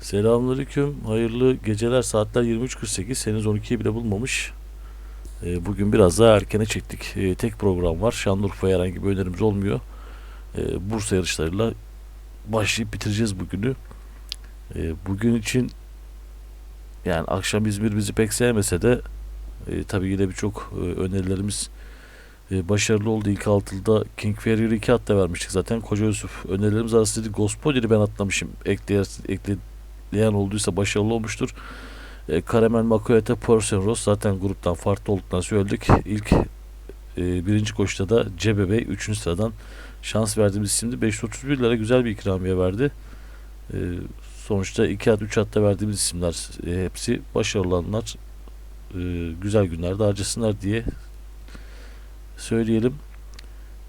Selamünaleyküm. Hayırlı geceler. Saatler 23.48. Henüz 12'yi bile bulmamış. Ee, bugün biraz daha erkene çektik. Ee, tek program var. Şanlıurfa'ya herhangi bir önerimiz olmuyor. Ee, Bursa yarışlarıyla başlayıp bitireceğiz bugünü. Ee, bugün için yani akşam İzmir bizi pek sevmese de e, tabii yine birçok e, önerilerimiz e, başarılı oldu. İlk altılıda King Farrier 2 hatta vermiştik zaten. Koca Yusuf önerilerimiz arasında Gospodin'i ben atlamışım. Ekleyen, ekleyen olduysa başarılı olmuştur. E, Karamel Makoyete Portion Rose zaten gruptan farklı olduktan söyledik. İlk e, birinci koşuda da Cebebe 3. sıradan şans verdiğimiz isimdi. 531 lira güzel bir ikramiye verdi. E, sonuçta 2 at 3 atta verdiğimiz isimler e, hepsi başarılı olanlar. E, güzel günlerde harcasınlar diye söyleyelim.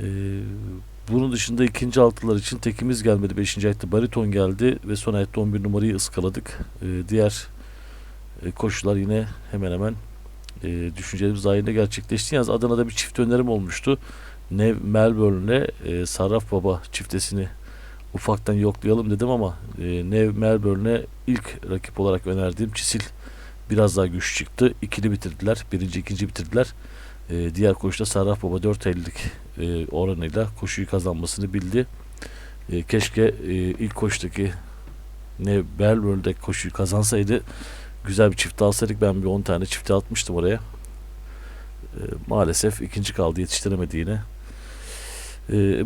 Ee, bunun dışında ikinci altılar için tekimiz gelmedi. Beşinci ayette bariton geldi ve son ayette 11 numarayı ıskaladık. Ee, diğer e, koşular yine hemen hemen e, düşüncelerimiz dahilinde gerçekleşti. Yalnız Adana'da bir çift önerim olmuştu. Nev Melbourne'le e, Sarraf Baba çiftesini ufaktan yoklayalım dedim ama e, Nev Melbourne'e ilk rakip olarak önerdiğim Çisil biraz daha güç çıktı. İkili bitirdiler. Birinci, ikinci bitirdiler. E, diğer koşuda Sarraf Baba 4.50'lik e, oranıyla koşuyu kazanmasını bildi. E, keşke e, ilk koşudaki ne Melbourne'deki koşuyu kazansaydı güzel bir çift alsaydık. Ben bir 10 tane çifte atmıştım oraya. Maalesef ikinci kaldı yetiştiremedi yine.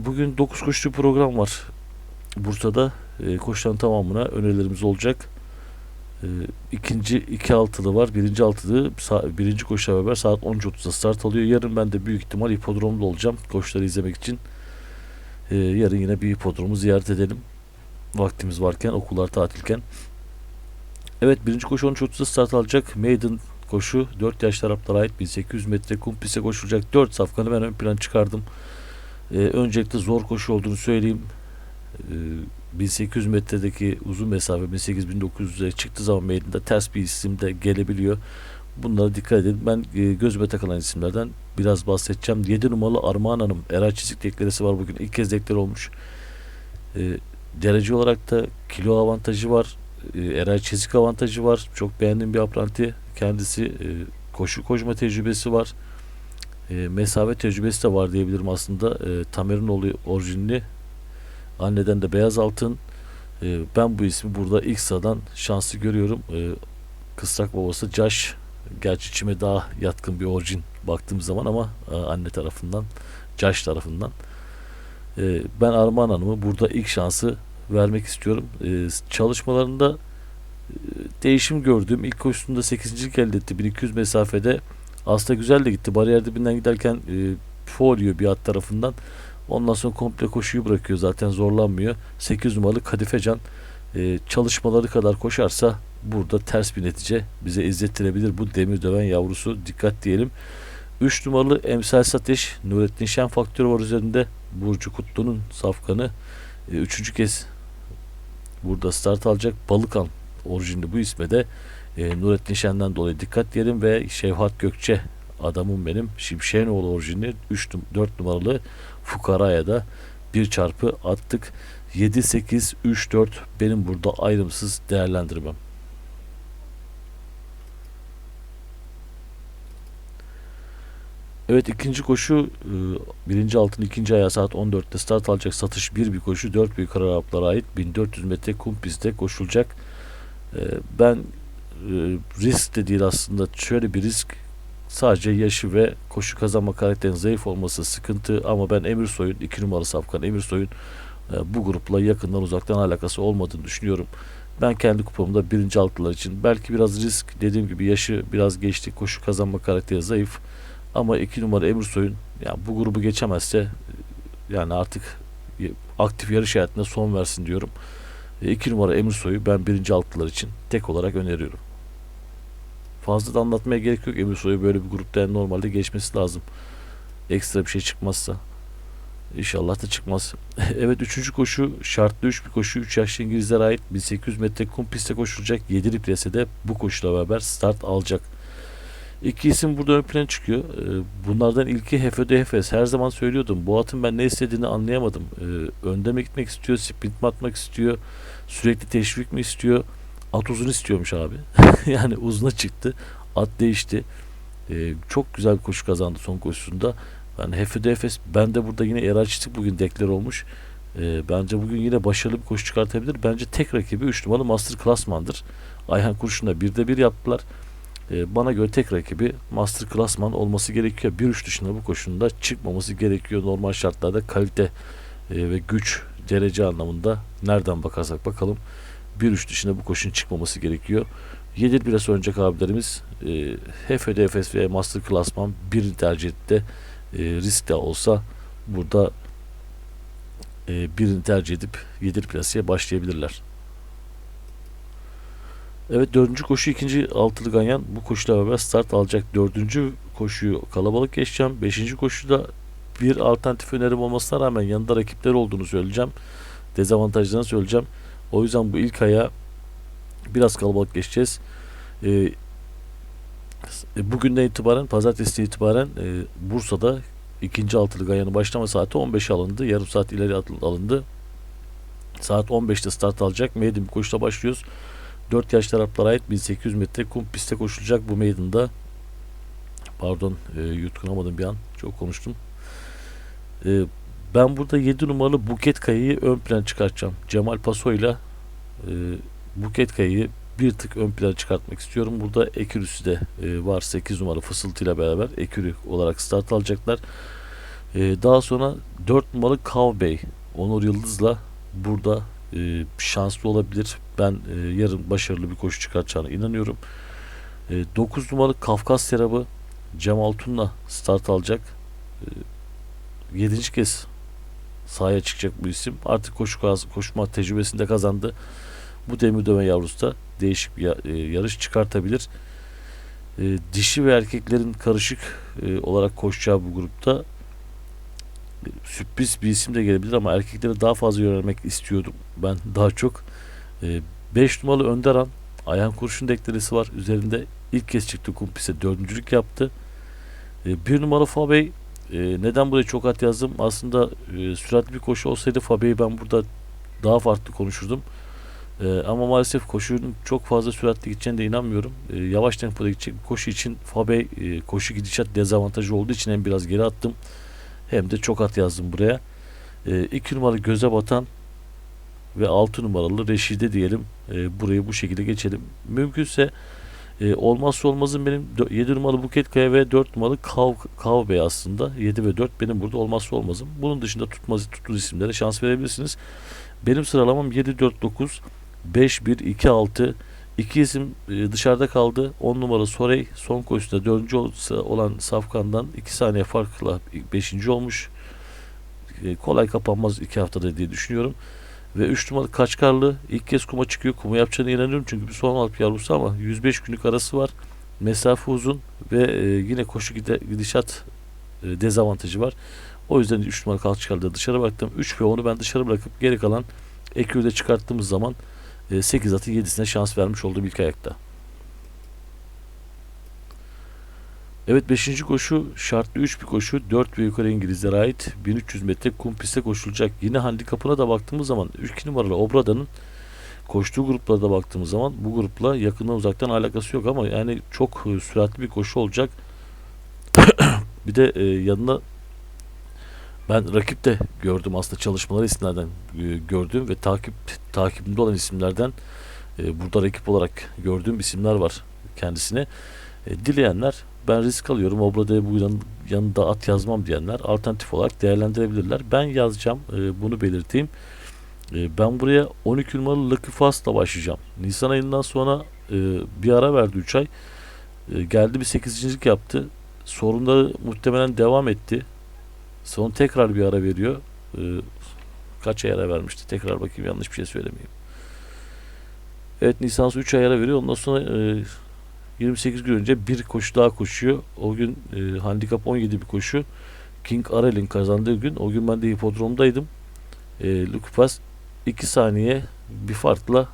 Bugün 9 koşulu program var. Bursa'da e, tamamına önerilerimiz olacak. E, ikinci iki altılı var. Birinci altılı birinci koşuyla beraber saat 10.30'da start alıyor. Yarın ben de büyük ihtimal hipodromda olacağım. Koşuları izlemek için. E, yarın yine bir hipodromu ziyaret edelim. Vaktimiz varken, okullar tatilken. Evet birinci koşu 13.30'da start alacak. Maiden koşu 4 yaş taraflara ait 1800 metre kum piste koşulacak. 4 safkanı ben ön plan çıkardım. E, öncelikle zor koşu olduğunu söyleyeyim. E, 1800 metredeki uzun mesafe 1800-1900'e çıktığı zaman meydanda ters bir isim de gelebiliyor. Bunlara dikkat edin. Ben e, gözüme takılan isimlerden biraz bahsedeceğim. 7 numaralı Armağan Hanım. Eray Çizik deklaresi var bugün. İlk kez deklar olmuş. E, derece olarak da kilo avantajı var. E, Eray Çizik avantajı var. Çok beğendiğim bir apranti. Kendisi e, koşu koşma tecrübesi var. E, mesafe tecrübesi de var diyebilirim aslında. E, Tamer'in orijinli Anneden de beyaz altın. Ee, ben bu ismi burada ilk sıradan şanslı görüyorum. Ee, kısrak babası Josh. Gerçi içime daha yatkın bir orijin baktığım zaman ama e, anne tarafından, Josh tarafından. Ee, ben Armağan Hanım'ı burada ilk şansı vermek istiyorum. Çalışmalarında e, değişim gördüm. İlk koşusunda 8. elde etti. 1200 mesafede. Aslında güzel de gitti. Bariyer dibinden giderken e, folio bir at tarafından Ondan sonra komple koşuyu bırakıyor zaten zorlanmıyor. 8 numaralı Kadifecan e, çalışmaları kadar koşarsa burada ters bir netice bize izlettirebilir. Bu demir döven yavrusu dikkat diyelim. 3 numaralı Emsal Sateş Nurettin Şen faktörü var üzerinde. Burcu Kutlu'nun safkanı. E, üçüncü kez burada start alacak. Balıkan orijinli bu isme de e, Nurettin Şen'den dolayı dikkat diyelim ve Şevhat Gökçe adamım benim Şimşek'in oğlu orijinli 3 4 numaralı Fukara'ya da bir çarpı attık. 7 8 3 4 benim burada ayrımsız değerlendirmem. Evet ikinci koşu e, birinci altın ikinci ayağı saat 14'te start alacak satış bir bir koşu 4 büyük Araplara ait 1400 metre kum pistte koşulacak. E, Ben e, risk de değil aslında şöyle bir risk Sadece yaşı ve koşu kazanma karakterinin zayıf olması sıkıntı ama ben Emir Soy'un 2 numaralı safkan Emir Soy'un e, bu grupla yakından uzaktan alakası olmadığını düşünüyorum. Ben kendi kupamda birinci altılar için belki biraz risk dediğim gibi yaşı biraz geçti koşu kazanma karakteri zayıf ama 2 numara Emir Soy'un yani bu grubu geçemezse e, yani artık e, aktif yarış hayatına son versin diyorum. 2 numara Emir Soy'u ben birinci altılar için tek olarak öneriyorum. Fazla da anlatmaya gerek yok. Emir Soy'u böyle bir grupta yani normalde geçmesi lazım. Ekstra bir şey çıkmazsa. İnşallah da çıkmaz. evet üçüncü koşu şartlı 3 bir koşu 3 yaşlı İngilizlere ait 1800 metre kum pistte koşulacak 7 plesede bu koşuyla beraber start alacak. İki isim burada ön plana çıkıyor. Ee, Bunlardan ilki Hefe'de Hefes. Her zaman söylüyordum. Bu atın ben ne istediğini anlayamadım. Ee, Önde mi gitmek istiyor, sprint mi atmak istiyor, sürekli teşvik mi istiyor? At uzun istiyormuş abi. yani uzuna çıktı. At değişti. Ee, çok güzel koşu kazandı son koşusunda. Yani Hefede Efes ben de burada yine Eray Çitik bugün deklar olmuş. Ee, bence bugün yine başarılı bir koşu çıkartabilir. Bence tek rakibi 3 numaralı Master Classman'dır. Ayhan Kurşun'da birde bir yaptılar. Ee, bana göre tek rakibi Master Classman olması gerekiyor. 1-3 dışında bu koşunda çıkmaması gerekiyor. Normal şartlarda kalite e, ve güç derece anlamında nereden bakarsak bakalım 1-3 dışında bu koşunun çıkmaması gerekiyor. 7 biraz oynayacak abilerimiz e, HFD Efes ve Master Classman bir tercih etti. E, risk de olsa burada e, birini tercih edip 7 plaseye başlayabilirler. Evet dördüncü koşu ikinci altılı ganyan bu koşuyla beraber start alacak. Dördüncü koşuyu kalabalık geçeceğim. Beşinci koşuda bir alternatif önerim olmasına rağmen yanında rakipler olduğunu söyleyeceğim. Dezavantajlarını söyleyeceğim. O yüzden bu ilk aya biraz kalabalık geçeceğiz. E, bugünden itibaren, pazartesi itibaren e, Bursa'da ikinci altılı ganyanın başlama saati 15 alındı. Yarım saat ileri alındı. Saat 15'te start alacak. Maiden koşuda başlıyoruz. 4 yaş taraflara ait 1800 metre kum pistte koşulacak bu meydanında. Pardon e, yutkunamadım bir an. Çok konuştum. E, ben burada 7 numaralı Buket Kaya'yı ön plan çıkartacağım. Cemal Paso ile e, Buket Kaya'yı bir tık ön plana çıkartmak istiyorum. Burada Ekürüsü de e, var 8 numaralı fısıltıyla beraber Ekürü olarak start alacaklar. E, daha sonra 4 numaralı Kavbey Onur Yıldız'la burada e, şanslı olabilir. Ben e, yarın başarılı bir koşu çıkartacağına inanıyorum. E, 9 numaralı Kafkas Serabı Cemal Tun'la start alacak. E, 7. kez sahaya çıkacak bu isim. Artık koşu koşma tecrübesini de kazandı. Bu demir döve yavrusu da değişik bir e, yarış çıkartabilir. E, dişi ve erkeklerin karışık e, olarak koşacağı bu grupta sürpriz bir isim de gelebilir ama erkeklere daha fazla yönelmek istiyordum ben daha çok. 5 numaralı Önderan Ayhan Kurşun deklaresi var. Üzerinde ilk kez çıktı kumpise dördüncülük yaptı. 1 numaralı Fabey e, neden buraya çok at yazdım? Aslında e, süratli bir koşu olsaydı Fabey'i ben burada daha farklı konuşurdum. E, ama maalesef koşunun çok fazla süratli gideceğine de inanmıyorum. E, yavaş tempoda gidecek bir koşu için Fabey e, koşu gidişat dezavantajı olduğu için hem biraz geri attım hem de çok at yazdım buraya. 2 numaralı göze batan ve 6 numaralı Reşide diyelim. E, burayı bu şekilde geçelim. Mümkünse e, olmazsa olmazım benim 7 numaralı Buket Kaya ve 4 numaralı Kav, Kav Bey aslında. 7 ve 4 benim burada olmazsa olmazım. Bunun dışında tutmaz tuttuğunuz isimlere şans verebilirsiniz. Benim sıralamam 7 4 9 5 1 2 6 İki isim e, dışarıda kaldı. 10 numara Sorey son koşuda 4. olan Safkan'dan 2 saniye farkla 5. olmuş. E, kolay kapanmaz 2 haftada diye düşünüyorum. Ve 3 numaralı Kaçkarlı ilk kez kuma çıkıyor. Kuma yapacağına inanıyorum çünkü bir son alp yavrusu ama 105 günlük arası var. Mesafe uzun ve e, yine koşu gide, gidişat e, dezavantajı var. O yüzden 3 numaralı Kaçkarlı'da dışarı bıraktım. 3 ve 10'u ben dışarı bırakıp geri kalan Ekür'de çıkarttığımız zaman 8 atı 7'sine şans vermiş olduğum ilk ayakta. Evet 5. koşu şartlı 3 bir koşu 4 ve yukarı İngilizlere ait 1300 metre kum pistte koşulacak. Yine handikapına da baktığımız zaman 2 numaralı Obrada'nın koştuğu gruplara da baktığımız zaman bu grupla yakından uzaktan alakası yok ama yani çok e, süratli bir koşu olacak. bir de e, yanına ben rakip de gördüm aslında çalışmaları isimlerden e, gördüğüm ve takip takibimde olan isimlerden e, burada rakip olarak gördüğüm isimler var kendisine. E, dileyenler ben risk alıyorum. Obrada'ya bu yan, yanında at yazmam diyenler alternatif olarak değerlendirebilirler. Ben yazacağım. E, bunu belirteyim. E, ben buraya 12 numaralı Lucky Fast'la başlayacağım. Nisan ayından sonra e, bir ara verdi 3 ay. E, geldi bir 8.lik yaptı. Sorunları muhtemelen devam etti. Son tekrar bir ara veriyor. Ee, kaç ay ara vermişti? Tekrar bakayım yanlış bir şey söylemeyeyim. Evet Nisan'sı 3 ay ara veriyor. Ondan sonra e, 28 gün önce bir koşu daha koşuyor. O gün e, handikap 17 bir koşu. King Arel'in kazandığı gün. O gün ben de hipodromdaydım. E, Lukupas 2 saniye bir farkla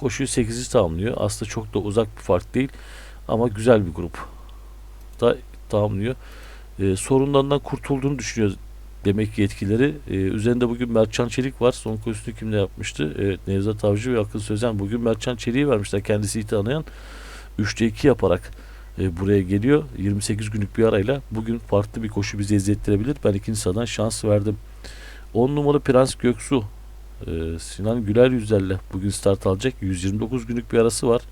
koşuyu 8'i tamamlıyor. Aslında çok da uzak bir fark değil. Ama güzel bir grup da tamamlıyor e, sorunlarından kurtulduğunu düşünüyor demek ki yetkileri. E, üzerinde bugün Mertcan Çelik var. Son koşusunu kimle yapmıştı? Evet Nevzat Avcı ve Akın Sözen. Bugün Mertcan Çelik'i vermişler. Kendisi iyi tanıyan. 3'te 2 yaparak e, buraya geliyor. 28 günlük bir arayla. Bugün farklı bir koşu bize izlettirebilir. Ben ikinci sıradan şans verdim. 10 numara Prens Göksu. E, Sinan Güler yüzlerle bugün start alacak. 129 günlük bir arası var.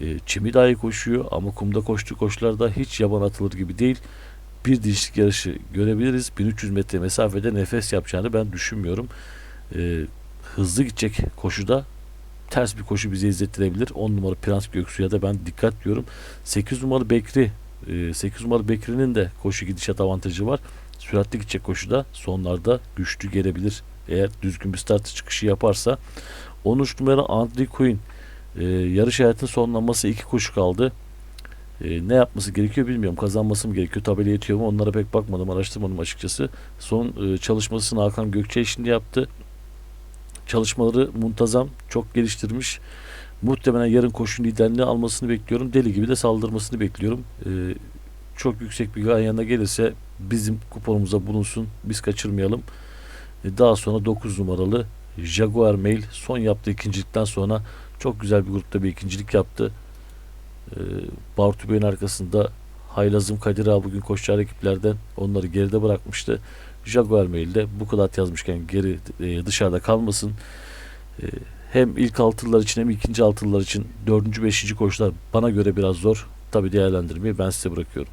E, çimi dahi koşuyor ama kumda koştuğu koşularda hiç yaban atılır gibi değil. Bir dişlik yarışı görebiliriz. 1300 metre mesafede nefes yapacağını ben düşünmüyorum. E, hızlı gidecek koşuda ters bir koşu bize izlettirebilir. 10 numara Prens Göksu'ya da ben dikkat diyorum. 8 numara Bekri e, 8 numara Bekri'nin de koşu gidişat avantajı var. Süratli gidecek koşuda sonlarda güçlü gelebilir. Eğer düzgün bir start çıkışı yaparsa 13 numara Andrew Quinn e, yarış hayatının sonlanması iki koşu kaldı. E, ne yapması gerekiyor bilmiyorum. Kazanması mı gerekiyor? Tabela yetiyor mu? Onlara pek bakmadım, araştırmadım açıkçası. Son e, çalışmasını Hakan Gökçe şimdi yaptı. Çalışmaları muntazam, çok geliştirmiş. Muhtemelen yarın koşu liderliğini almasını bekliyorum. Deli gibi de saldırmasını bekliyorum. E, çok yüksek bir ganyana gelirse bizim kuponumuza bulunsun. Biz kaçırmayalım. E, daha sonra 9 numaralı Jaguar Mail son yaptığı ikincilikten sonra çok güzel bir grupta bir ikincilik yaptı. E, Bartu Bey'in arkasında Haylazım Kadir Ağa bugün koşacağı ekiplerden onları geride bırakmıştı. Jaguar Mail'de bu kadar yazmışken geri e, dışarıda kalmasın. E, hem ilk altılılar için hem ikinci altılılar için dördüncü beşinci koşular bana göre biraz zor. Tabi değerlendirmeyi ben size bırakıyorum.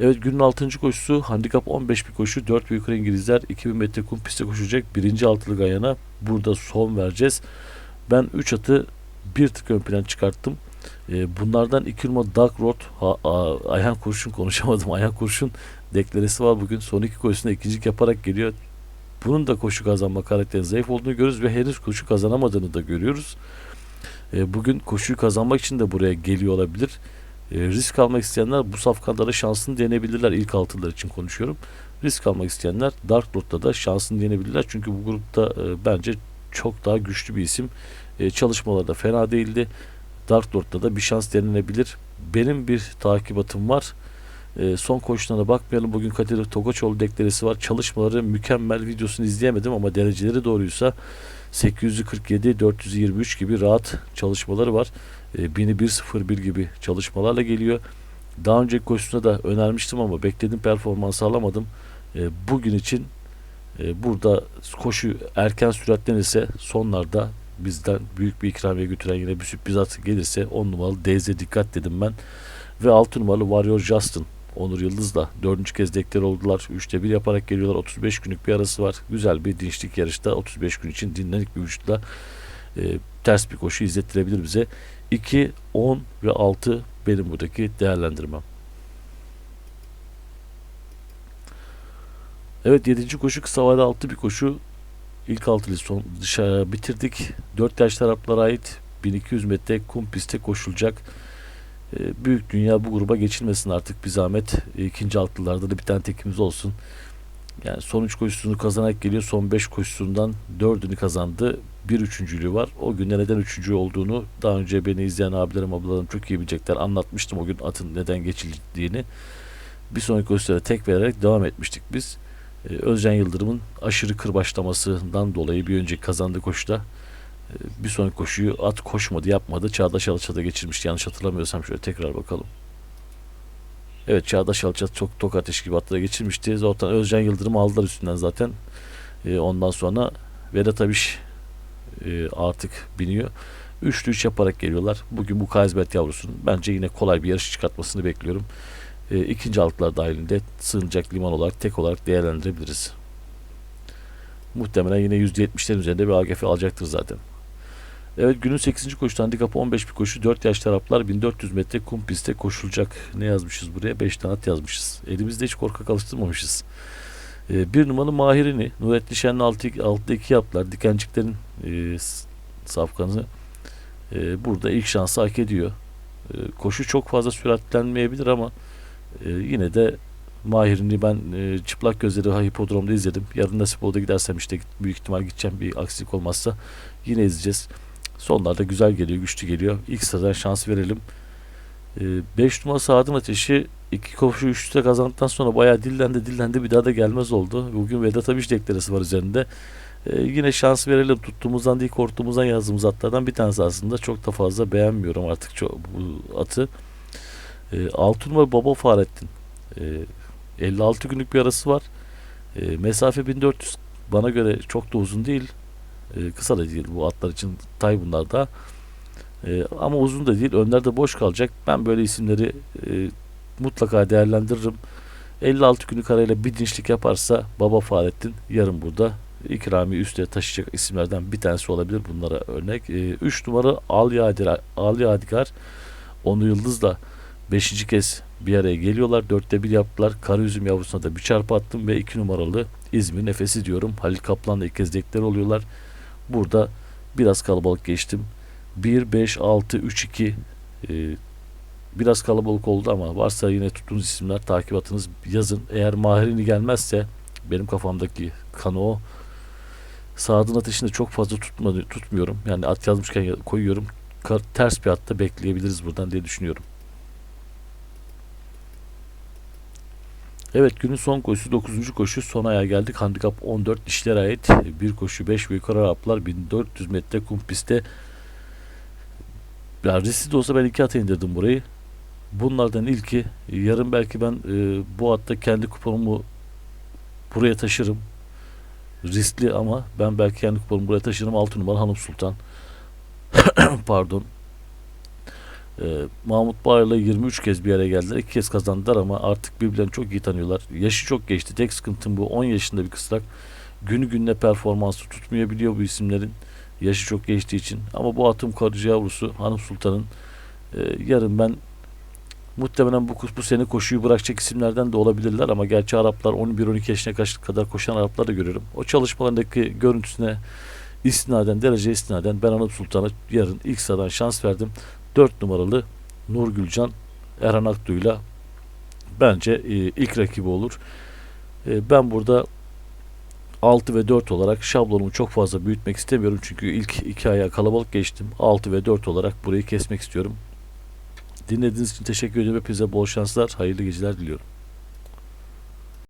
Evet günün 6. koşusu handikap 15 bir koşu 4 büyük İngilizler 2000 metre kum pistte koşacak birinci altılı gayana burada son vereceğiz. Ben 3 atı bir tık ön plan çıkarttım. E, bunlardan 2 numara Dark Road ha, a, Ayhan Kurşun konuşamadım. Ayhan Kurşun deklaresi var bugün. Son iki koşusunda ikincilik yaparak geliyor. Bunun da koşu kazanma karakteri zayıf olduğunu görüyoruz ve henüz koşu kazanamadığını da görüyoruz. E, bugün koşuyu kazanmak için de buraya geliyor olabilir. E, risk almak isteyenler bu safkanlara şansını deneyebilirler. İlk altılar için konuşuyorum. Risk almak isteyenler Dark Road'da da şansını deneyebilirler. Çünkü bu grupta e, bence çok daha güçlü bir isim. E, çalışmaları da fena değildi. Dark Lord'da da bir şans denenebilir. Benim bir takibatım var. E, son koşularına bakmayalım. Bugün Kadir Togaçoğlu deklaresi var. Çalışmaları mükemmel videosunu izleyemedim ama dereceleri doğruysa 847 423 gibi rahat çalışmaları var. E, 1101 gibi çalışmalarla geliyor. Daha önceki koşusunda da önermiştim ama beklediğim performans alamadım. E, bugün için e, burada koşu erken süratlenirse sonlarda bizden büyük bir ikramiye götüren yine bir sürpriz at gelirse 10 numaralı Deze dikkat dedim ben. Ve 6 numaralı Warrior Justin Onur Yıldız'la dördüncü kez dekler oldular. 3'te 1 yaparak geliyorlar. 35 günlük bir arası var. Güzel bir dinçlik yarışta 35 gün için dinlenik bir vücutla e, ters bir koşu izlettirebilir bize. 2, 10 ve 6 benim buradaki değerlendirmem. Evet 7. koşu kısa vade 6 bir koşu. İlk altılı son dışarı bitirdik. 4 yaş taraflara ait 1200 metre kum pistte koşulacak. E, büyük dünya bu gruba geçilmesin artık bir zahmet. E, ikinci altlılarda da bir tane tekimiz olsun. Yani son 3 koşusunu kazanarak geliyor. Son 5 koşusundan 4'ünü kazandı. Bir üçüncülüğü var. O günde neden üçüncü olduğunu daha önce beni izleyen abilerim ablalarım çok iyi bilecekler. Anlatmıştım o gün atın neden geçildiğini. Bir sonraki koşulara tek vererek devam etmiştik biz. Ee, Özcan Yıldırım'ın aşırı kırbaçlamasından dolayı bir önceki kazandığı koşuda bir sonraki koşuyu at koşmadı yapmadı. Çağdaş Alçat'a geçirmişti yanlış hatırlamıyorsam şöyle tekrar bakalım. Evet Çağdaş Alçat çok tok ateş gibi atlara geçirmişti. Zaten Özcan Yıldırım aldılar üstünden zaten. E, ondan sonra Vedat Abiş e, artık biniyor. Üçlü üç yaparak geliyorlar. Bugün bu Kaysbert yavrusunun bence yine kolay bir yarış çıkartmasını bekliyorum. E, ikinci altlar dahilinde sığınacak liman olarak tek olarak değerlendirebiliriz. Muhtemelen yine %70'lerin üzerinde bir AGF alacaktır zaten. Evet günün 8. koşusu handikapı 15 bir koşu. 4 yaş taraflar 1400 metre kum pistte koşulacak. Ne yazmışız buraya? 5 tane at yazmışız. Elimizde hiç korkak alıştırmamışız. Ee, bir numaralı Mahirini Nurettin Şen'in 6'da 2 yaptılar. Dikenciklerin e, safkanı e, burada ilk şansı hak ediyor. E, koşu çok fazla süratlenmeyebilir ama e, yine de Mahir'ini ben e, çıplak gözleri hipodromda izledim. Yarın nasip oldu gidersem işte büyük ihtimal gideceğim bir aksilik olmazsa yine izleyeceğiz. Sonlarda güzel geliyor, güçlü geliyor. İlk sıradan şans verelim. 5 e, numara Saadın Ateşi iki koşu üste kazandıktan sonra bayağı dillendi dillendi bir daha da gelmez oldu. Bugün Vedat Abiş deklaresi var üzerinde. Ee, yine şans verelim tuttuğumuzdan değil korktuğumuzdan yazdığımız atlardan bir tanesi aslında. Çok da fazla beğenmiyorum artık çok, bu atı. Ee, 6 numara Baba Fahrettin. Ee, 56 günlük bir arası var. Ee, mesafe 1400 bana göre çok da uzun değil. Ee, kısa da değil bu atlar için tay bunlar da. Ee, ama uzun da değil. Önlerde boş kalacak. Ben böyle isimleri e, mutlaka değerlendiririm. 56 günlük arayla bir dinçlik yaparsa Baba Fahrettin yarın burada ikrami üste taşıyacak isimlerden bir tanesi olabilir bunlara örnek. 3 numara Al Yadigar, Al Yadigar Onu Yıldız'la 5. kez bir araya geliyorlar. Dörtte bir yaptılar. Kara üzüm yavrusuna da bir çarpı attım ve 2 numaralı İzmir Nefesi diyorum. Halil Kaplan'la ilk kez oluyorlar. Burada biraz kalabalık geçtim. 1, 5, 6, 3, 2 e, biraz kalabalık oldu ama varsa yine tuttuğunuz isimler takip atınız yazın. Eğer Mahirini gelmezse benim kafamdaki kanı o. Sağdın ateşinde çok fazla tutmadı, tutmuyorum. Yani at yazmışken ya- koyuyorum. Ters bir atta bekleyebiliriz buradan diye düşünüyorum. Evet günün son koşusu 9. koşu son ayağa geldik. Handikap 14 dişlere ait. Bir koşu 5 ve yukarı Araplar 1400 metre kum pistte. Ya riskli de olsa ben iki ata indirdim burayı. Bunlardan ilki yarın belki ben e, bu atta kendi kuponumu buraya taşırım. Riskli ama ben belki kendi kuponumu buraya taşırım. 6 numara Hanım Sultan. Pardon. E, Mahmut Bağır'la 23 kez bir araya geldiler. 2 kez kazandılar ama artık birbirlerini çok iyi tanıyorlar. Yaşı çok geçti. Tek sıkıntım bu. 10 yaşında bir kısrak. Günü gününe performansı tutmayabiliyor bu isimlerin. Yaşı çok geçtiği için. Ama bu atım karıcı yavrusu Hanım Sultan'ın e, yarın ben muhtemelen bu, bu sene koşuyu bırakacak isimlerden de olabilirler ama gerçi Araplar 11-12 yaşına kadar koşan Araplar da görüyorum. O çalışmalarındaki görüntüsüne istinaden, derece istinaden ben Hanım Sultan'a yarın ilk sıradan şans verdim. 4 numaralı Nur Gülcan Erhan Aktuğ'yla bence e, ilk rakibi olur. E, ben burada 6 ve 4 olarak şablonumu çok fazla büyütmek istemiyorum. Çünkü ilk iki aya kalabalık geçtim. 6 ve 4 olarak burayı kesmek istiyorum. Dinlediğiniz için teşekkür ederim. Hepinize bol şanslar, hayırlı geceler diliyorum.